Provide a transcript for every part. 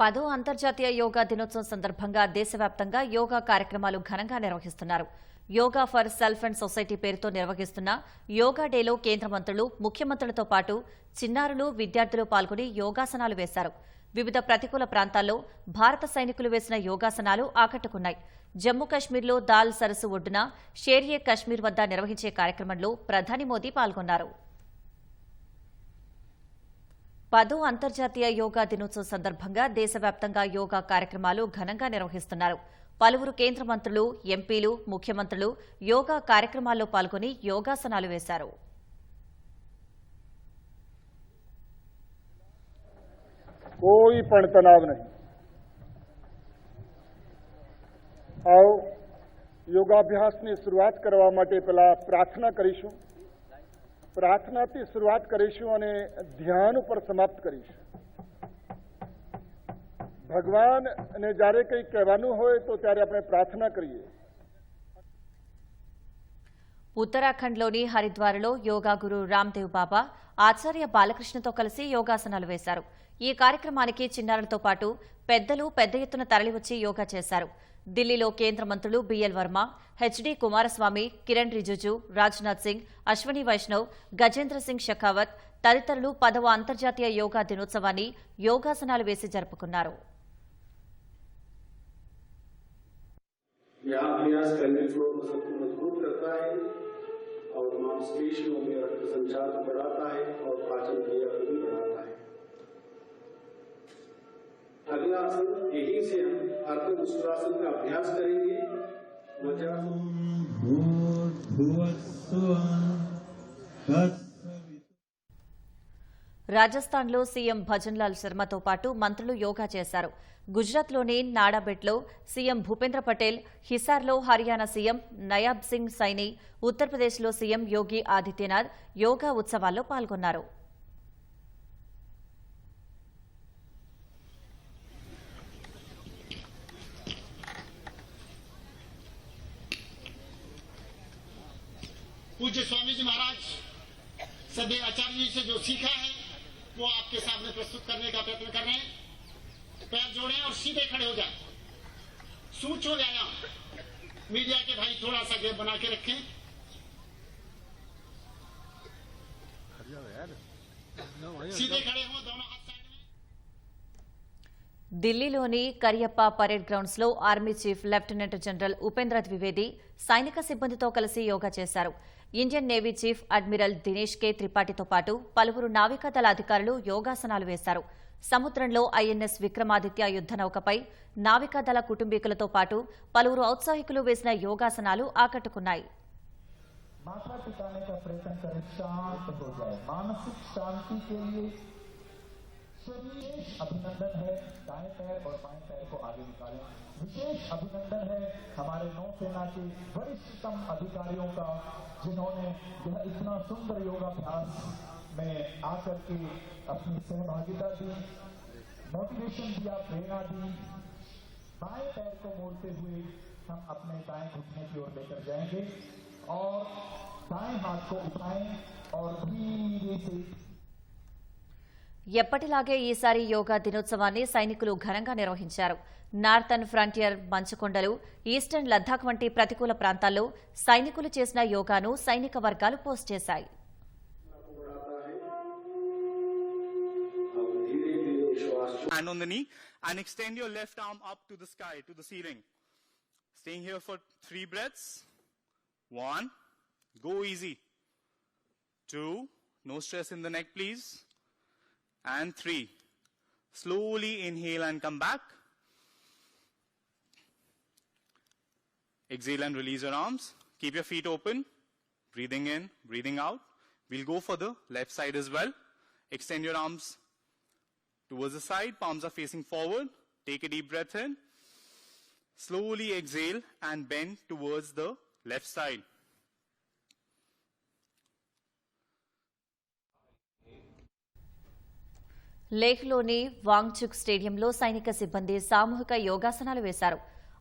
పదో అంతర్జాతీయ యోగా దినోత్సవం సందర్భంగా దేశవ్యాప్తంగా యోగా కార్యక్రమాలు ఘనంగా నిర్వహిస్తున్నారు. Yoga for self and society పేరుతో నిర్వహిస్తున్న యోగా డేలో కేంద్ర మంత్రులు ముఖ్యమంత్రులతో పాటు చిన్నారులు విద్యార్థులు పాల్గొని యోగాసనాలు వేశారు. వివిధ ప్రతికూల ప్రాంతాల్లో భారత సైనికులు వేసిన యోగాసనాలు ఆకట్టుకున్నాయి. జమ్మూ కశ్మీర్లో దాల్ సరస్సు ఒడ్డున షేర్యే కశ్మీర్ వద్ద నిర్వహించే కార్యక్రమంలో ప్రధాని మోదీ పాల్గొన్నారు. పదో అంతర్జాతీయ యోగా దినోత్సవం సందర్భంగా దేశవ్యాప్తంగా యోగా కార్యక్రమాలు ఘనంగా నిర్వహిస్తున్నారు పలువురు కేంద్ర మంత్రులు ఎంపీలు ముఖ్యమంత్రులు యోగా కార్యక్రమాల్లో పాల్గొని యోగాసనాలు వేశారు કોઈ પણ તણાવ નહીં આવો યોગાભ્યાસની શરૂઆત કરવા માટે પહેલા પ્રાર્થના કરીશું પ્રાર્થનાથી શરૂઆત કરીશું અને ધ્યાન ઉપર સમાપ્ત કરીશું ભગવાનને જ્યારે કંઈ કહેવાનું હોય તો ત્યારે આપણે પ્રાર્થના કરીએ ఉత్తరాఖండ్లోని హరిద్వార్లో యోగా గురు రామ్దేవ్ బాబా ఆచార్య బాలకృష్ణతో కలిసి యోగాసనాలు వేశారు ఈ కార్యక్రమానికి చిన్నారులతో పాటు పెద్దలు పెద్ద ఎత్తున తరలివచ్చి యోగా చేశారు ఢిల్లీలో కేంద్ర మంత్రులు B L Varma H D Kumaraswamy Kiran Rijiju Rajnath Singh Ashwini Vaishnav Gajendra Singh Shekhawat తదితరులు పదవ అంతర్జాతీయ యోగా దినోత్సవాన్ని యోగాసనాలు వేసి జరుపుకున్నారు यह अभ्यास pelvic floor मसल को मजबूत करता है और मांसपेशियों में रक्त संचार को बढ़ाता है और पाचन क्रिया को भी बढ़ाता है अगला आसन यहीं से हम अर्ध मुस्कुरासन का अभ्यास करेंगे वज्रासन రాజస్థాన్లో సీఎం భజన్లాల్ శర్మతో పాటు మంత్రులు యోగా చేశారు గుజరాత్లోని నాడాబెట్లో సీఎం భూపేంద్ర పటేల్ హిసార్లో హర్యానా సీఎం నయాబ్ సింగ్ సైని ఉత్తరప్రదేశ్లో సీఎం యోగి ఆదిత్యనాథ్ యోగా ఉత్సవాల్లో పాల్గొన్నారు पूज्य स्वामी जी महाराज सदैव आचार्य जी से जो सीखा है वो आपके सामने प्रस्तुत करने का प्रयत्न कर रहे हैं। पैर जोड़े और सीधे खड़े हो जाएँ। सूक्ष्म व्यायाम। मीडिया के भाई थोड़ा सा गैप बना के रखें। सीधे खड़े हो दोनों ఢిల్లీలోని కరియప్ప పరేడ్ గ్రౌండ్స్ లో army chief lieutenant general Upendra Dwivedi సైనిక సిబ్బందితో కలిసి యోగా చేశారు Indian navy chief admiral Dinesh K త్రిపాఠితో పాటు పలువురు నావికాదళ అధికారులు యోగాసనాలు వేశారు సముద్రంలో ఐఎన్ఎస్ విక్రమాదిత్య యుద్ధ నౌకపై నావికాదళ కుటుంబీకులతో పాటు పలువురు ఔత్సాహికులు వేసిన యోగాసనాలు ఆకట్టుకున్నాయి माता टिकाने का प्रयत्न करें शांत हो जाए मानसिक शांति के लिए विशेष अभिनंदन है। दाएँ पैर और बाएँ पैर को आगे निकालें। विशेष अभिनंदन है हमारे नौसेना के वरिष्ठतम अधिकारियों का, जिन्होंने यह इतना सुंदर योगाभ्यास में आकर के अपनी सहभागिता दी मोटिवेशन दिया, प्रेरणा दी। बाएँ पैर को मोड़ते हुए हम अपने दाएँ घुटने की ओर लेकर जाएँगे और दाएँ हाथ को उठाएँ और धीरे से ఎప్పటిలాగే ఈసారి యోగా దినోత్సవాన్ని సైనికులు ఘనంగా నిర్వహించారు. నార్థన్ ఫ్రంటియర్ మంచుకొండలు ఈస్టర్న్ లద్దాఖ్ వంటి ప్రతికూల ప్రాంతాల్లో సైనికులు చేసిన యోగాను సైనిక వర్గాలు పోస్ట్ చేశాయి. Two, no stress in the neck please. And three, slowly inhale and come back. Exhale and release your arms. Keep your feet open. Breathing in, breathing out. We'll go for the left side as well. Extend your arms towards the side, palms are facing forward. Take a deep breath in. Slowly exhale and bend towards the left side. లేహ్లోని Wangchuk స్టేడియంలో సైనిక సిబ్బంది సామూహిక యోగాసనాలు వేశారు.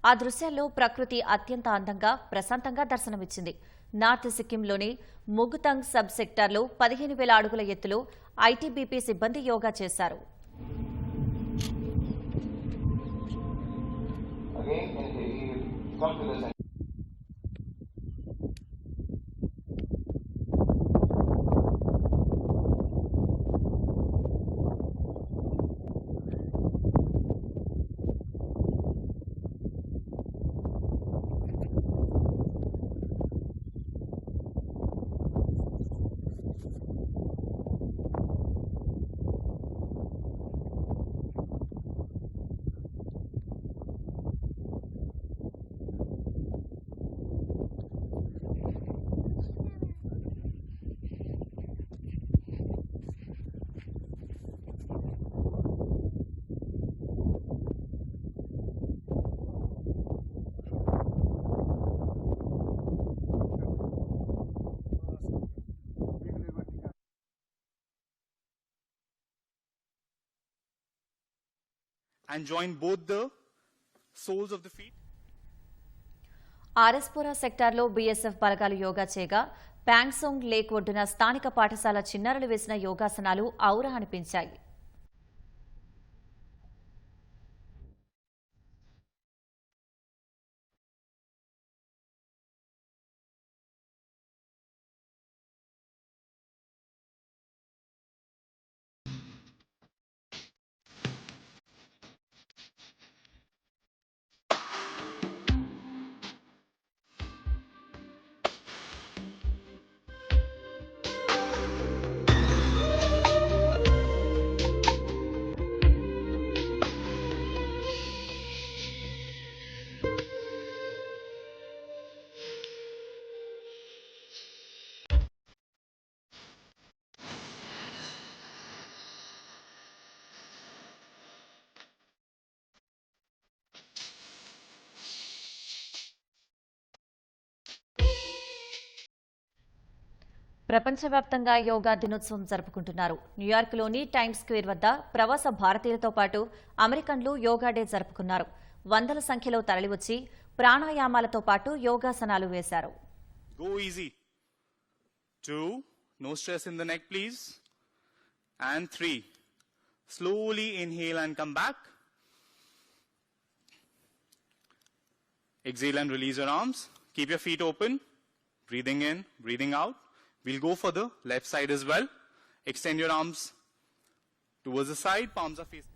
ఆ దృశ్యాల్లో ప్రకృతి అత్యంత అందంగా ప్రశాంతంగా దర్శనమిచ్చింది. నార్త్ సిక్కింలోని ముగుతంగ్ సబ్ సెక్టార్లో పదిహేను వేల అడుగుల ఎత్తులో ఐటీబీపీ సిబ్బంది యోగా చేశారు. And join both the soles of the feet. RS Pura సెక్టార్లో బీఎస్ఎఫ్ బలగాలు యోగా చేయగా ప్యాంగ్సోంగ్ లేక్ ఒడ్డున స్థానిక పాఠశాల చిన్నారులు వేసిన యోగాసనాలు ఔరా అనిపించాయి ప్రపంచవ్యాప్తంగా యోగా దినోత్సవం జరుపుకుంటున్నారు న్యూయార్క్లోని టైమ్స్ స్క్వేర్ వద్ద ప్రవాస భారతీయులతో పాటు అమెరికన్లు యోగా డే జరుపుకున్నారు వందల సంఖ్యలో తరలివచ్చి ప్రాణాయామాలతో పాటు యోగాసనాలు వేశారు Exhale and release your arms. Keep your feet open. Breathing in, breathing out. We'll go for the left side as well. Extend your arms towards the side, palms are facing.